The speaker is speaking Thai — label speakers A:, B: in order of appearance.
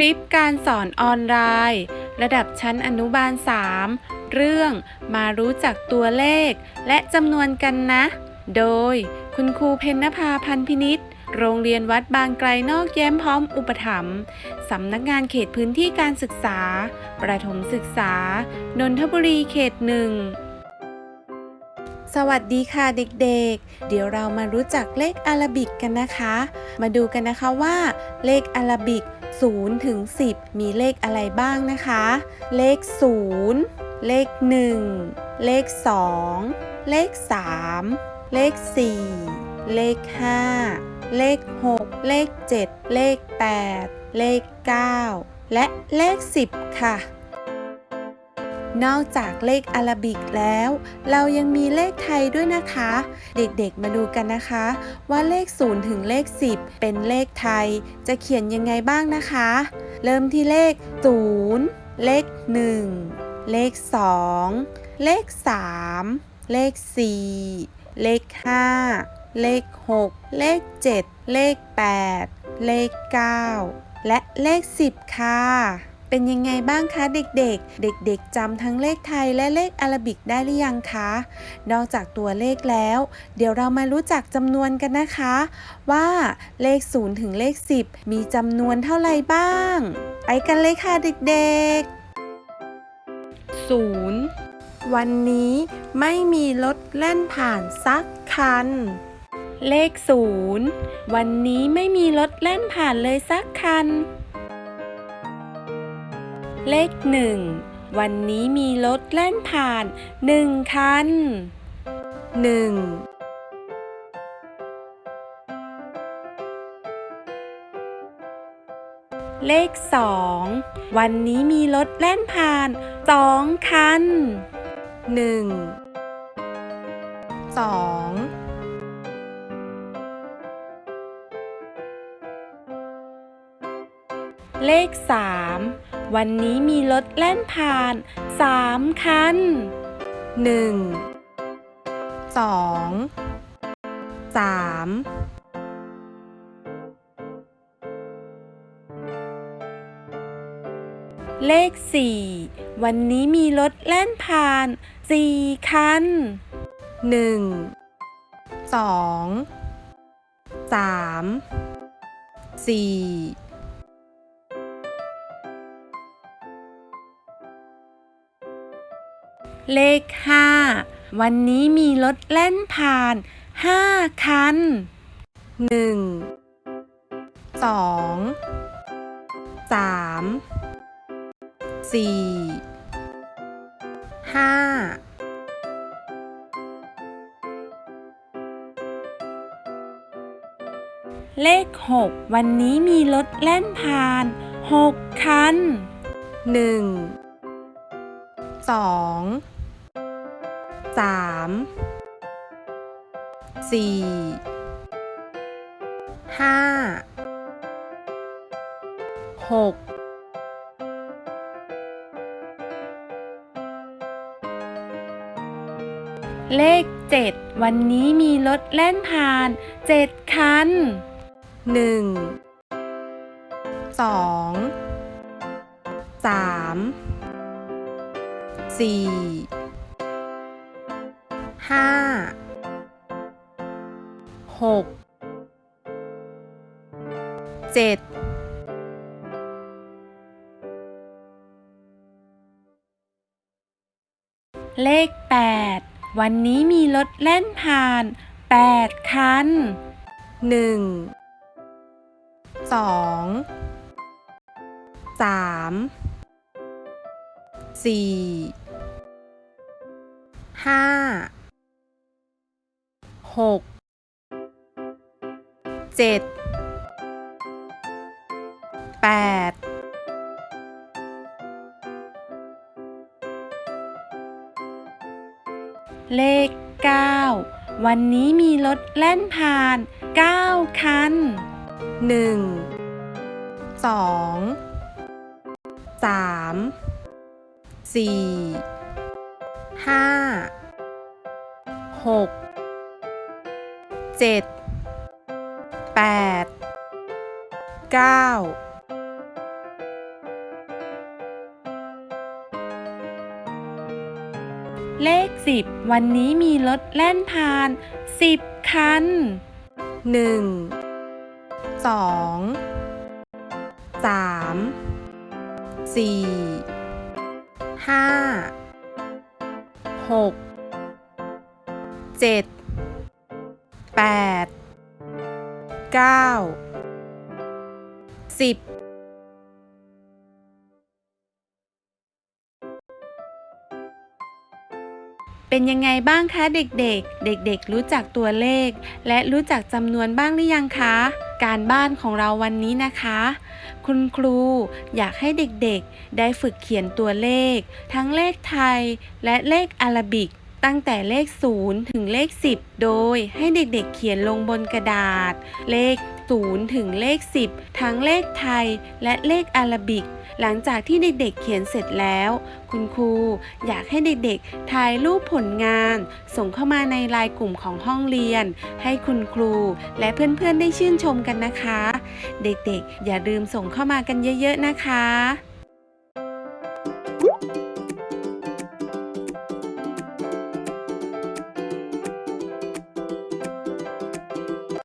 A: ลิปการสอนออนไลน์ ระดับชั้นอนุบาล 3 เรื่องมารู้จักตัวเลข และจำนวนกันนะ โดยคุณครูเพญนภาพันพินิษโรงเรียนวัดบางไกลนอกแย้มพร้อมอุปถัมภ์สำนักงานเขตพื้นที่การศึกษา ประถมศึกษา นนทบุรีเขตหนึ่ง สวัสดีค่ะเด็กๆ เดี๋ยวเรามารู้จักเลขอาราบิกกันนะคะ มาดูกันนะคะว่า เลขอาราบิก0ถึง10 มีเลขอะไรบ้างนะคะ เลข 0 เลข 1 เลข 2 เลข 3 เลข 4 เลข 5 เลข 6 เลข 7 เลข 8 เลข 9 และเลข 10 ค่ะ นอกจากเลขอาราบิกแล้ว เรายังมีเลขไทยด้วยนะคะ เด็กๆมาดูกันนะคะ ว่าเลข 0 ถึงเลข 10 เป็นเลขไทย จะเขียนยังไงบ้างนะคะ เริ่มที่เลข 0 เลข 1 เลข 2 เลข 3 เลข 4 เลข 5 เลข 6 เลข 7 เลข 8 เลข 9 และเลข 10 ค่ะ เป็นยังไงบ้างคะเด็กๆ เด็กๆจำทั้งเลขไทยและเลขอาราบิกได้หรือยังคะ นอกจากตัวเลขแล้ว เดี๋ยวเรามารู้จักจำนวนกันนะคะ ว่าเลข 0 ถึงเลข 10 มีจำนวนเท่าไหร่บ้าง ไปกันเลยค่ะเด็กๆ 0 วันนี้ไม่มีรถแล่นผ่านสักคันเลข 0 วันนี้ไม่มีรถแล่นผ่านเลยสักคัน เลขหนึ่งวันนี้มีรถแล่นผ่านหนึ่งคันหนึ่งเลขสองวันนี้มีรถแล่นผ่านสองคันหนึ่งสองเลขสาม วันนี้มีรถแล่นผ่าน 3 คัน 1 2 3เลข 4 วันนี้มีรถแล่นผ่าน 4 คัน 1 2 3 4 เลข 5 วันนี้มีรถแล่นผ่าน 5 คัน 1 2 3 4 5เลข 6 วันนี้มีรถแล่นผ่าน 6 คัน 1 สองสามสี่ห้าหกเลขเจ็ดวันนี้มีรถแล่นผ่านเจ็ดคันหนึ่ง สี่ห้าหกเจ็ดเลขแปดวันนี้มีรถแล่นผ่านแปดคันหนึ่งสองสามสี่ ห้าหกเจ็ดแปดเลขเก้าวันนี้มีรถแล่นผ่านเก้าคันหนึ่งสองสามสี่ห้า กเจ็ดแปดเก้าเลข 10 วันนี้มีรถแล่นผ่าน 10 คัน 1 2 3 4 5 6 7 8 9 10เป็นยังไงบ้างคะเด็กๆ เด็กๆ รู้จักตัวเลข และรู้จักจำนวนบ้างหรือยังคะ การบ้านของเราวันนี้นะคะ คุณครูอยากให้เด็กๆ ได้ฝึกเขียนตัวเลข ทั้งเลขไทยและเลขอาราบิก ตั้งแต่เลข 0 ถึงเลข 10 โดยให้เด็กๆเขียนลงบนกระดาษ เลข 0 ถึงเลข 10 ทั้งเลขไทยและเลขอาราบิก หลังจากที่เด็กๆเขียนเสร็จแล้ว คุณครูอยากให้เด็กๆถ่ายรูปผลงาน ส่งเข้ามาในไลน์กลุ่มของห้องเรียน ให้คุณครูและเพื่อนๆได้ชื่นชมกันนะคะ เด็กๆ อย่าลืมส่งเข้ามากันเยอะ ๆ นะคะ